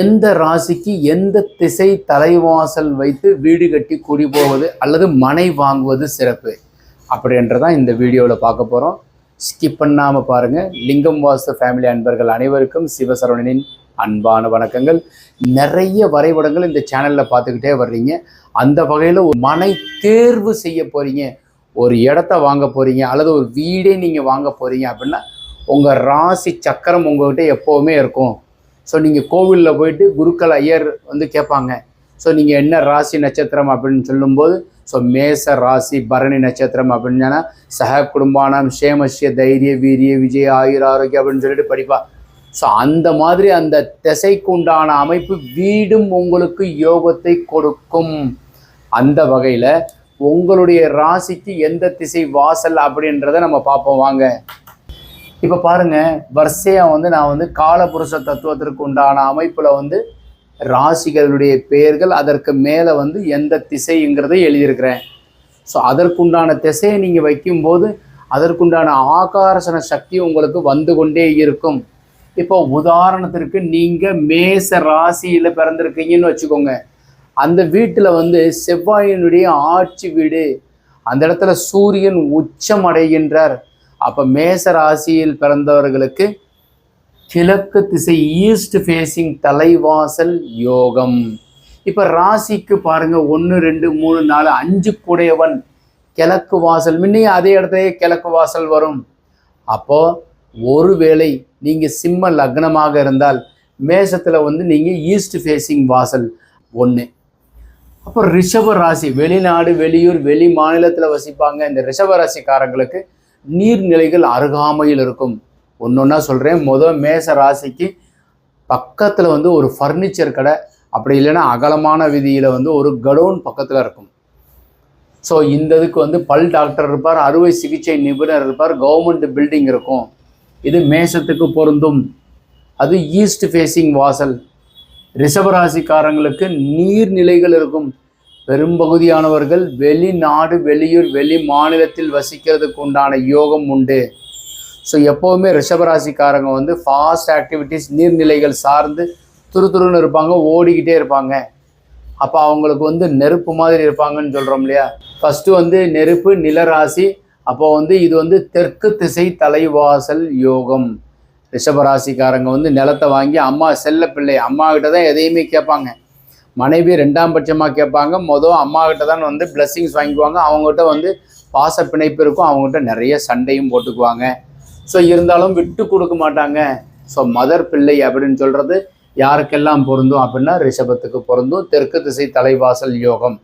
எந்த ராசிக்கு எந்த திசை தலைவாசல் வைத்து வீடு கட்டி குடி போவது அல்லது மனை வாங்குவது சிறப்பு? அப்படின்றதான் இந்த வீடியோவில் பார்க்க போகிறோம் ஸ்கிப் பண்ணாமல் பாருங்கள் லிங்கம் வாஸ்து ஃபேமிலி அன்பர்கள் அனைவருக்கும் சிவசரவணனின் அன்பான வணக்கங்கள். நிறைய வரைபடங்கள் இந்த சேனலில் பார்த்துக்கிட்டே வர்றீங்க. அந்த வகையில் ஒரு மனை தேர்வு செய்ய போகிறீங்க ஒரு இடத்த வாங்க போகிறீங்க அல்லது ஒரு வீடே நீங்கள் வாங்க போகிறீங்க அப்படின்னா உங்கள் ராசி சக்கரம் உங்கள்கிட்ட எப்போவுமே இருக்கும். ஸோ நீங்கள் கோவிலில் போயிட்டு குருக்கள் ஐயர் வந்து கேட்பாங்க. ஸோ நீங்கள் என்ன ராசி நட்சத்திரம் அப்படின்னு சொல்லும்போது ஸோ மேச ராசி பரணி நட்சத்திரம் அப்படின்னா சக குடும்பானம் சேமஸ்ய தைரிய வீரிய விஜய ஆயுர் ஆரோக்கியம் அப்படின்னு சொல்லிட்டு படிப்பா. ஸோ அந்த மாதிரி அந்த திசைக்கு உண்டான அமைப்பு வீடும் உங்களுக்கு யோகத்தை கொடுக்கும். அந்த வகையில் உங்களுடைய ராசிக்கு எந்த திசை வாசல் அப்படின்றத நம்ம பார்ப்போம். வாங்க. இப்போ பாருங்க வரிசையாக வந்து நான் வந்து காலபுருஷ தத்துவத்திற்கு உண்டான அமைப்பில் வந்து ராசிகளுடைய பெயர்கள் அதற்கு மேலே வந்து எந்த திசைங்கிறதை எழுதியிருக்கிறேன். ஸோ அதற்குண்டான திசையை நீங்கள் வைக்கும்போது அதற்குண்டான ஆகாரசன சக்தி உங்களுக்கு வந்து கொண்டே இருக்கும். இப்போ உதாரணத்திற்கு நீங்கள் மேச ராசியில் பிறந்திருக்கீங்கன்னு வச்சுக்கோங்க. அந்த வீட்டில் வந்து செவ்வாயினுடைய ஆட்சி வீடு. அந்த இடத்துல சூரியன் உச்சம் அடைகின்றார். அப்போ மேச ராசியில் பிறந்தவர்களுக்கு கிழக்கு திசை ஈஸ்ட் ஃபேஸிங் தலைவாசல் யோகம். இப்போ ராசிக்கு பாருங்க ஒன்று ரெண்டு மூணு நாலு அஞ்சு கூடையவன் கிழக்கு வாசல். முன்னையும் அதே இடத்துலயே கிழக்கு வாசல் வரும். அப்போ ஒருவேளை நீங்கள் சிம்ம லக்னமாக இருந்தால் மேசத்தில் வந்து நீங்கள் ஈஸ்ட் ஃபேஸிங் வாசல் ஒன்று அப்போ ரிஷப ராசி வெளிநாடு வெளியூர் வெளி மாநிலத்தில் வசிப்பாங்க. இந்த ரிஷப ராசிக்காரங்களுக்கு நீர்நிலைகள் அருகாமையில் இருக்கும். ஒன்று ஒன்றா சொல்கிறேன் முதல் மேச ராசிக்கு பக்கத்தில் வந்து ஒரு ஃபர்னிச்சர் கடை அப்படி இல்லைன்னா அகலமான விதியில் வந்து ஒரு கடவுன் பக்கத்தில் இருக்கும். ஸோ இந்த இதுக்கு வந்து பல் டாக்டர் இருப்பார் அறுவை சிகிச்சை நிபுணர் இருப்பார் கவர்மெண்ட் பில்டிங் இருக்கும். இது மேசத்துக்கு பொருந்தும். அது ஈஸ்ட் ஃபேஸிங் வாசல். ரிஷபராசிக்காரங்களுக்கு நீர்நிலைகள் இருக்கும். பெரும்பகுதியானவர்கள் வெளிநாடு வெளியூர் வெளி மாநிலத்தில் வசிக்கிறதுக்கு உண்டான யோகம் உண்டு. ஸோ எப்போவுமே ரிஷபராசிக்காரங்க வந்து ஃபாஸ்ட் ஆக்டிவிட்டீஸ் நீர்நிலைகள் சார்ந்து துரு துருன்னு இருப்பாங்க ஓடிக்கிட்டே இருப்பாங்க. அப்போ அவங்களுக்கு வந்து நெருப்பு மாதிரி இருப்பாங்கன்னு சொல்கிறோம் இல்லையா? ஃபஸ்ட்டு வந்து நெருப்பு நிலராசி. அப்போ வந்து இது வந்து தெற்கு திசை தலைவாசல் யோகம். ரிஷபராசிக்காரங்க வந்து நிலத்தை வாங்கி அம்மா செல்ல பிள்ளை அம்மா கிட்ட தான் எதையுமே கேட்பாங்க. மனைவி ரெண்டாம் பட்சமாக கேட்பாங்க. மொதல் அம்மாக்கிட்ட தான் வந்து பிளஸ்ஸிங்ஸ் வாங்கிக்குவாங்க. அவங்ககிட்ட வந்து பாச பிணைப்பு இருக்கும். அவங்ககிட்ட நிறைய சண்டையும் போட்டுக்குவாங்க. ஸோ இருந்தாலும் விட்டு கொடுக்க மாட்டாங்க. ஸோ மதர் பிள்ளை அப்படின்னு சொல்கிறது யாருக்கெல்லாம் பொருந்தும் அப்படின்னா ரிஷபத்துக்கு பொருந்தும். தெற்கு திசை தலைவாசல் யோகம்.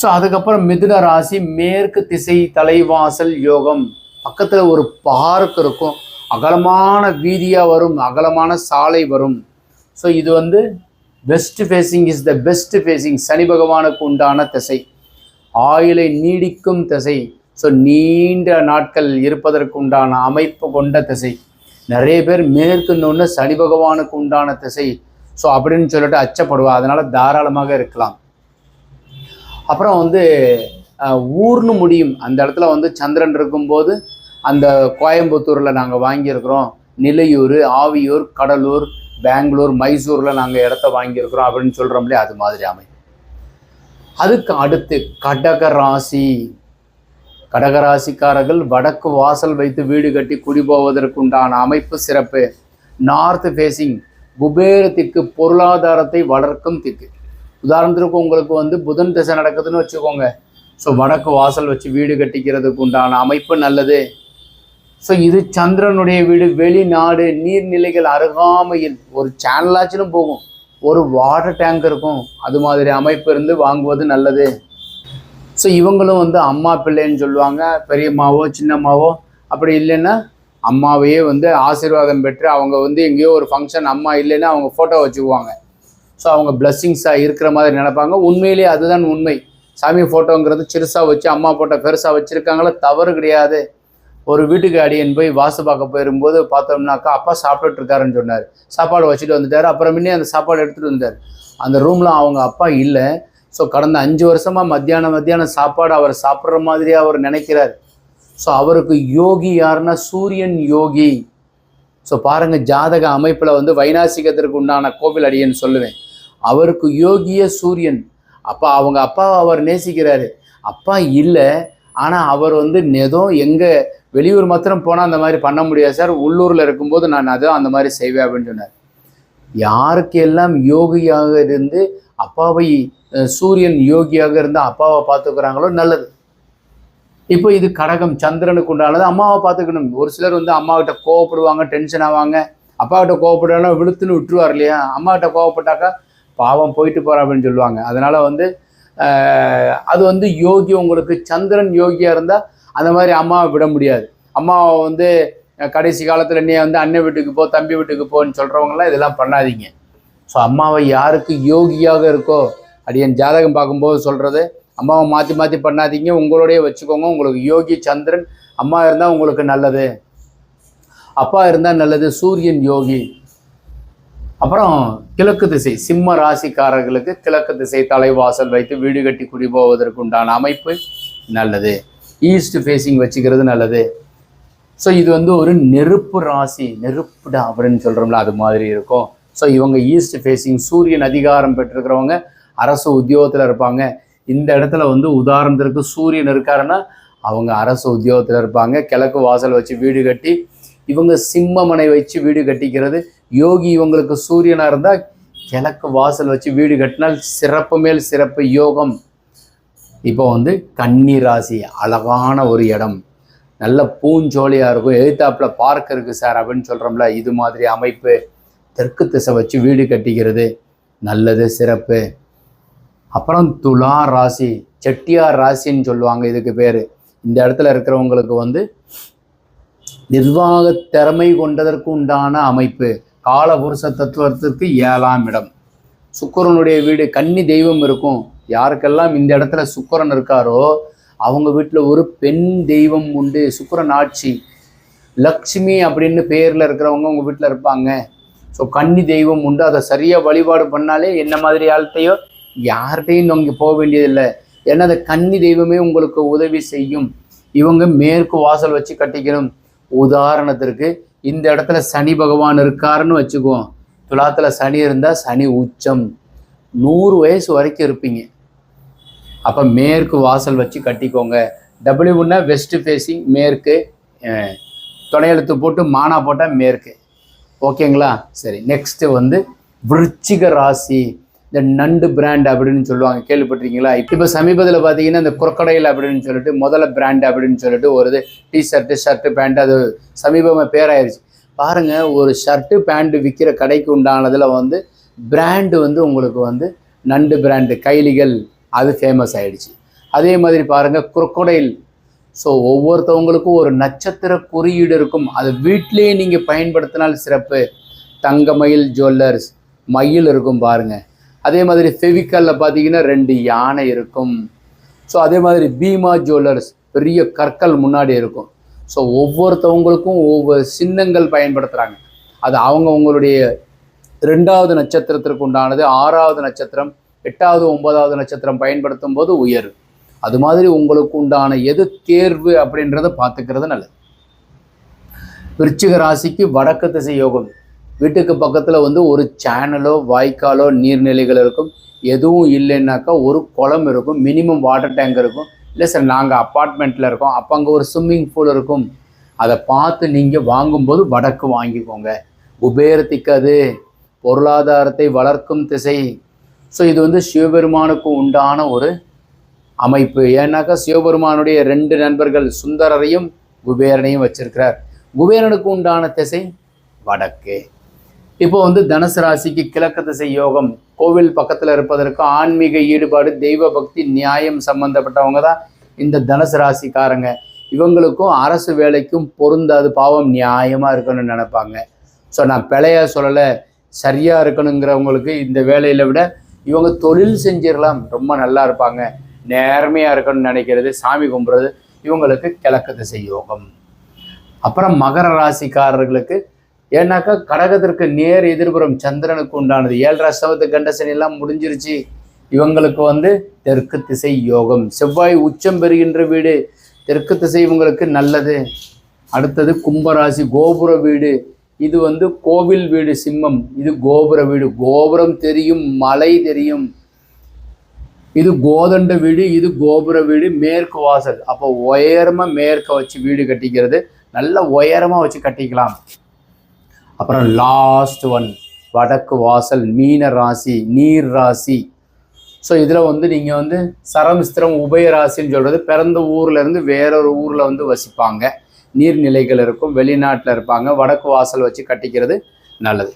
ஸோ அதுக்கப்புறம் மிதுன ராசி மேற்கு திசை தலைவாசல் யோகம். பக்கத்தில் ஒரு பார்க் இருக்கும். அகலமான வீதியாக வரும். அகலமான சாலை வரும். ஸோ இது வந்து west facing is the best facing சனி பகவானுக்கு உண்டான திசை. ஆயுளை நீடிக்கும் திசை. ஸோ நீண்ட நாட்கள் இருப்பதற்கு உண்டான அமைப்பு கொண்ட திசை. நிறைய பேர் மேற்குன்னு சனி பகவானுக்கு உண்டான திசை. ஸோ அப்படின்னு சொல்லிட்டு அச்சப்படுவா. அதனால் தாராளமாக இருக்கலாம். அப்புறம் வந்து ஊர்னு முடியும். அந்த இடத்துல வந்து சந்திரன் இருக்கும்போது அந்த கோயம்புத்தூரில் நாங்கள் வாங்கியிருக்கிறோம். நிலையூர் ஆவியூர் கடலூர் பெங்களூர் மைசூரில் நாங்கள் இடத்த வாங்கியிருக்கிறோம் அப்படின்னு சொல்கிறோம்லே அது மாதிரி அமையும். அதுக்கு அடுத்து கடக ராசி. கடகராசிக்காரர்கள் வடக்கு வாசல் வைத்து வீடு கட்டி குடிபோவதற்குண்டான அமைப்பு சிறப்பு. நார்த் ஃபேஸிங் குபேரத்திற்கு பொருளாதாரத்தை வளர்க்கும் திக்கு. உதாரணத்திற்கு உங்களுக்கு வந்து புதன் திசை நடக்குதுன்னு வச்சுக்கோங்க. ஸோ வடக்கு வாசல் வச்சு வீடு கட்டிக்கிறதுக்கு உண்டான அமைப்பு நல்லது. ஸோ இது சந்திரனுடைய வீடு வெளிநாடு நீர்நிலைகள் அருகாமையில். ஒரு சேனலாச்சிலும் போகும். ஒரு வாட்டர் டேங்க் இருக்கும். அது மாதிரி அமைப்பு இருந்து வாங்குவது நல்லது. ஸோ இவங்களும் வந்து அம்மா பிள்ளைன்னு சொல்லுவாங்க. பெரியம்மாவோ சின்னம்மாவோ அப்படி இல்லைன்னா அம்மாவையே வந்து ஆசீர்வாதம் பெற்று அவங்க வந்து எங்கேயோ ஒரு ஃபங்க்ஷன் அம்மா இல்லைன்னா அவங்க ஃபோட்டோ வச்சுக்குவாங்க. ஸோ அவங்க பிளஸ்ஸிங்ஸாக இருக்கிற மாதிரி நினைப்பாங்க. உண்மையிலேயே அதுதான் உண்மை. சாமி ஃபோட்டோங்கிறது சிறுசாக வச்சு அம்மா ஃபோட்டோ பெருசாக வச்சுருக்காங்களே? தவறு கிடையாது. ஒரு வீட்டுக்கு அடியன் போய் வாசு பார்க்க போயிருக்கும்போது பார்த்தோம்னாக்கா அப்பா சாப்பிட்டுட்டு இருக்காருன்னு சொன்னார். சாப்பாடு வச்சுட்டு வந்துட்டார். அப்புறமேனே அந்த சாப்பாடு எடுத்துகிட்டு வந்தார். அந்த ரூமில் அவங்க அப்பா இல்லை. ஸோ கடந்த அஞ்சு வருஷமாக மத்தியானம் மத்தியானம் சாப்பாடு அவர் சாப்பிட்ற மாதிரி அவர் நினைக்கிறார். ஸோ அவருக்கு யோகி யாருன்னா சூரியன் யோகி. ஸோ பாருங்கள் ஜாதக அமைப்பில் வந்து வைநாசிகத்திற்கு உண்டான கோவில் அடியன்னு சொல்லுவேன். அவருக்கு யோகிய சூரியன். அப்பா அவங்க அப்பாவை அவர் நேசிக்கிறாரு. அப்பா இல்லை. ஆனால் அவர் வந்து ஏதோ எங்கே வெளியூர் மாத்திரம் போனால் அந்த மாதிரி பண்ண முடியாது சார். உள்ளூரில் இருக்கும்போது நான் அதை அந்த மாதிரி செய்வேன் அப்படின்னு சொன்னார். யாருக்கு எல்லாம் யோகியாக இருந்து அப்பாவை சூரியன் யோகியாக இருந்து அப்பாவை பார்த்துக்கிறாங்களோ நல்லது. இப்போ இது கடகம் சந்திரனுக்கு உண்டானது. அம்மாவை பார்த்துக்கணும். ஒரு சிலர் வந்து அம்மாவிட்ட கோவப்படுவாங்க டென்ஷன் ஆவாங்க. அப்பாவிட்ட கோவப்பட்டாலும் விழுத்துன்னு விட்டுருவார் இல்லையா? அம்மாவிட்ட கோவப்பட்டாக்கா பாவம் போயிட்டு போறா அப்படின்னு சொல்லுவாங்க. அதனால் வந்து அது வந்து யோகி உங்களுக்கு சந்திரன் யோகியாக இருந்தால் அந்த மாதிரி அம்மாவை விட முடியாது. அம்மாவை வந்து கடைசி காலத்தில் நீ வந்து அண்ணன் வீட்டுக்கு போ தம்பி வீட்டுக்கு போன்னு சொல்கிறவங்களாம் இதெல்லாம் பண்ணாதீங்க. ஸோ அம்மாவை யாருக்கு யோகியாக இருக்கோ அடியன் ஜாதகம் பார்க்கும்போது சொல்கிறது அம்மாவை மாற்றி மாற்றி பண்ணாதீங்க உங்களோடைய வச்சுக்கோங்க உங்களுக்கு யோகி சந்திரன் அம்மா இருந்தால் உங்களுக்கு நல்லது. அப்பா இருந்தால் நல்லது சூரியன் யோகி. அப்புறம் கிழக்கு திசை சிம்ம ராசிக்காரர்களுக்கு கிழக்கு திசை தலைவாசல் வைத்து வீடு கட்டி குடி போவதற்கு உண்டான அமைப்பு நல்லது. ஈஸ்ட் ஃபேஸிங் வச்சுக்கிறது நல்லது. ஸோ இது வந்து ஒரு நெருப்பு ராசி நெருப்புடா அப்படின்னு சொல்கிறோம்ல அது மாதிரி இருக்கும். ஸோ இவங்க ஈஸ்ட் ஃபேஸிங் சூரியன் அதிகாரம் பெற்றிருக்கிறவங்க அரசு உத்தியோகத்தில் இருப்பாங்க. இந்த இடத்துல வந்து உதாரணத்திற்கு சூரியன் இருக்காருன்னா அவங்க அரசு உத்தியோகத்தில் இருப்பாங்க. கிழக்கு வாசல் வச்சு வீடு கட்டி இவங்க சிம்மமனை வச்சு வீடு கட்டிக்கிறது. யோகி இவங்களுக்கு சூரியனாக இருந்தால் கிழக்கு வாசல் வச்சு வீடு கட்டினால் சிறப்பு மேல் சிறப்பு யோகம். இப்போ வந்து கன்னி ராசி அழகான ஒரு இடம். நல்ல பூஞ்சோலியாக இருக்கும். எழுத்தாப்பில் பார்க் இருக்குது சார் அப்படின்னு சொல்கிறோம்ல இது மாதிரி அமைப்பு. தெற்கு திசை வச்சு வீடு கட்டிக்கிறது. நல்லது சிறப்பு. அப்புறம் துலா ராசி செட்டியார் ராசின்னு சொல்லுவாங்க இதுக்கு பேர். இந்த இடத்துல இருக்கிறவங்களுக்கு வந்து நிர்வாக திறமை கொண்டதற்கு உண்டான அமைப்பு. காலபுருஷ தத்துவத்திற்கு ஏழாம் இடம். சுக்கரனுடைய வீடு கன்னி தெய்வம் இருக்கும். யாருக்கெல்லாம் இந்த இடத்துல சுக்கரன் இருக்காரோ அவங்க வீட்டில் ஒரு பெண் தெய்வம் உண்டு சுக்கரன் ஆட்சி. லக்ஷ்மி அப்படின்னு பேரில் இருக்கிறவங்க உங்கள் வீட்டில் இருப்பாங்க. ஸோ கன்னி தெய்வம் உண்டு. அதை சரியாக வழிபாடு பண்ணாலே என்ன மாதிரி ஆழ்த்தையோ யார்கிட்டையும் இங்கே போக வேண்டியதில்லை. ஏன்னா அந்த கன்னி தெய்வமே உங்களுக்கு உதவி செய்யும். இவங்க மேற்கு வாசல் வச்சு கட்டிக்கணும். உதாரணத்திற்கு இந்த இடத்துல சனி பகவான் இருக்காருன்னு வச்சுக்குவோம். துலாத்தில் சனி இருந்தால் சனி உச்சம். நூறு வயசு வரைக்கும் இருப்பீங்க. அப்போ மேற்கு வாசல் வச்சு கட்டிக்கோங்க. டபிள்யூன்னா வெஸ்ட் ஃபேஸிங் மேற்கு துணையெழுத்து போட்டு மானா போட்டால் மேற்கு. ஓகேங்களா? சரி நெக்ஸ்ட்டு வந்து விருச்சிக ராசி. இந்த நண்டு பிராண்ட் அப்படின்னு சொல்லுவாங்க. கேள்விப்பட்டிருக்கீங்களா? இப்போ சமீபத்தில் பார்த்தீங்கன்னா இந்த குரக்கடையில் அப்படின்னு சொல்லிட்டு முதல்ல பிராண்ட் அப்படின்னு சொல்லிட்டு ஒரு இது டிஷர்ட்டு ஷர்ட்டு பேண்ட் அது சமீபமாக பேராயிருச்சு. பாருங்கள் ஒரு ஷர்ட்டு பேண்ட்டு விற்கிற கடைக்கு உண்டானதில் வந்து பிராண்டு வந்து உங்களுக்கு வந்து நண்டு பிராண்டு கைலிகள் அது ஃபேமஸ் ஆகிடுச்சு அதே மாதிரி பாருங்கள் குரக்கடைல் ஸோ ஒவ்வொருத்தவங்களுக்கும் ஒரு நட்சத்திர குறியீடு இருக்கும். அது வீட்டிலேயே நீங்கள் பயன்படுத்தினால் சிறப்பு. தங்கமயில் ஜுவல்லர்ஸ் மயில் இருக்கும் பாருங்கள் அதே மாதிரி ஃபெவிக்கலில் பார்த்தீங்கன்னா ரெண்டு யானை இருக்கும். ஸோ அதே மாதிரி பீமா ஜுவல்லர்ஸ் பெரிய கற்கள் முன்னாடி இருக்கும். ஸோ ஒவ்வொருத்தவங்களுக்கும் ஒவ்வொரு சின்னங்கள் பயன்படுத்துகிறாங்க அது அவங்கவுங்களுடைய ரெண்டாவது நட்சத்திரத்திற்கு உண்டானது ஆறாவது நட்சத்திரம் எட்டாவது ஒன்பதாவது நட்சத்திரம் பயன்படுத்தும் போது உயர். அது மாதிரி உங்களுக்கு உண்டான எது தேர்வு அப்படின்றத பார்த்துக்கிறது நல்லது. விருச்சிக ராசிக்கு வடக்கு திசை யோகம். வீட்டுக்கு பக்கத்தில் வந்து ஒரு சேனலோ வாய்க்காலோ நீர்நிலைகள் இருக்கும். எதுவும் இல்லைன்னாக்கா ஒரு குளம் இருக்கும். மினிமம் வாட்டர் டேங்க் இருக்கும். இல்லை சார் நாங்கள் அப்பார்ட்மெண்ட்டில் இருக்கோம். அப்போ அங்கே ஒரு ஸ்விம்மிங் பூல் இருக்கும். அதை பார்த்து நீங்கள் வாங்கும்போது வடக்கு வாங்கிக்கோங்க. குபேரத்துக்கு அது. பொருளாதாரத்தை வளர்க்கும் திசை. ஸோ இது வந்து சிவபெருமானுக்கு உண்டான ஒரு அமைப்பு. ஏன்னாக்கா சிவபெருமானுடைய ரெண்டு நண்பர்கள் சுந்தரரையும் குபேரனையும் வச்சிருக்கிறார். குபேரனுக்கு உண்டான திசை வடக்கு. இப்போ வந்து தனுசு ராசிக்கு கிழக்கு திசை யோகம். கோவில் பக்கத்தில் இருப்பதற்கு ஆன்மீக ஈடுபாடு தெய்வ பக்தி நியாயம் சம்பந்தப்பட்டவங்க தான் இந்த தனுசு ராசிக்காரங்க. இவங்களுக்கும் அரசு வேலைக்கும் பொருந்தாது பாவம் நியாயமாக இருக்கணும்னு நினைப்பாங்க. ஸோ நான் பிழையாக சொல்லலை சரியாக இருக்கணுங்கிறவங்களுக்கு இந்த வேலையில் விட இவங்க தொழில் செஞ்சிடலாம் ரொம்ப நல்லா இருப்பாங்க. நேர்மையாக இருக்கணும்னு நினைக்கிறது சாமி கும்பிட்றது இவங்களுக்கு கிழக்கு திசை யோகம். அப்புறம் மகர ராசிக்காரர்களுக்கு ஏன்னாக்கா கடகத்திற்கு நேர் எதிர்புறம் சந்திரனுக்கு உண்டானது. ஏழரை சவத்து கண்டசனி எல்லாம் முடிஞ்சிருச்சு. இவங்களுக்கு வந்து தெற்கு திசை யோகம். செவ்வாய் உச்சம் பெறுகின்ற வீடு. தெற்கு திசை இவங்களுக்கு நல்லது. அடுத்தது கும்பராசி கோபுர வீடு. இது வந்து கோவில் வீடு சிம்மம். இது கோபுர வீடு. கோபுரம் தெரியும் மலை தெரியும். இது கோதண்ட வீடு இது கோபுர வீடு மேற்கு வாசல். அப்போ உயரமாக மேற்க வச்சு வீடு கட்டிக்கிறது. நல்ல உயரமாக வச்சு கட்டிக்கலாம். அப்புறம் லாஸ்ட் ஒன் வடக்கு வாசல் மீன ராசி நீர் ராசி. ஸோ இதில் வந்து நீங்கள் வந்து சரமிஸ்திரம் உபய ராசின்னு சொல்கிறது பிறந்த ஊர்லேருந்து வேறொரு ஊரில் வந்து வசிப்பாங்க. நீர்நிலைகள் இருக்கும் வெளிநாட்டில் இருப்பாங்க வடக்கு வாசல் வச்சு கட்டிக்கிறது நல்லது.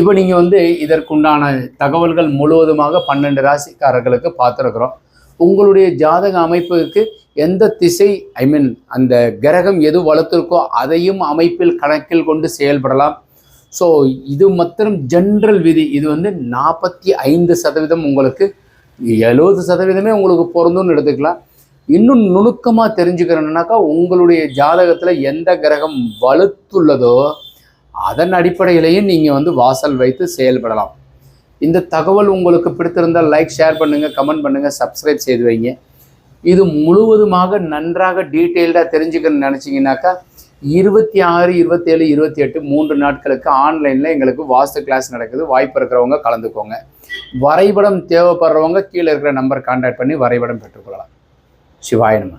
இப்போ நீங்கள் வந்து இதற்குண்டான தகவல்கள் முழுவதுமாக பன்னெண்டு ராசிக்காரர்களுக்கு பார்த்துருக்குறோம். உங்களுடைய ஜாதக அமைப்புக்கு எந்த திசை ஐ மீன் அந்த கிரகம் எது வளர்த்துருக்கோ அதையும் அமைப்பில் கணக்கில் கொண்டு செயல்படலாம். ஸோ இது மாத்திரம் ஜென்ரல் விதி. இது வந்து நாற்பத்தி ஐந்து சதவீதம் உங்களுக்கு எழுபது சதவீதமே உங்களுக்கு பொருந்தும்னு எடுத்துக்கலாம். இன்னும் நுணுக்கமாக தெரிஞ்சுக்கிறேன்னாக்கா உங்களுடைய ஜாதகத்தில் எந்த கிரகம் வலுத்துள்ளதோ அதன் அடிப்படையிலையும் நீங்கள் வந்து வாசல் வைத்து செயல்படலாம். இந்த தகவல் உங்களுக்கு பிடித்திருந்தால் லைக் ஷேர் பண்ணுங்கள் கமெண்ட் பண்ணுங்கள் சப்ஸ்கிரைப் செய்து வைங்க. இது முழுவதுமாக நன்றாக டீட்டெயில்டாக தெரிஞ்சுக்கணும்னு நினச்சிங்கனாக்கா இருபத்தி ஆறு இருபத்தேழு இருபத்தி எட்டு மூன்று நாட்களுக்கு ஆன்லைனில் எங்களுக்கு வாஸ்து கிளாஸ் நடக்குது. வாய்ப்பு இருக்கிறவங்க கலந்துக்கோங்க. வரைபடம் தேவைப்படுறவங்க கீழே இருக்கிற நம்பர் கான்டாக்ட் பண்ணி வரைபடம் பெற்றுக்கொள்ளலாம். சிவாய நம.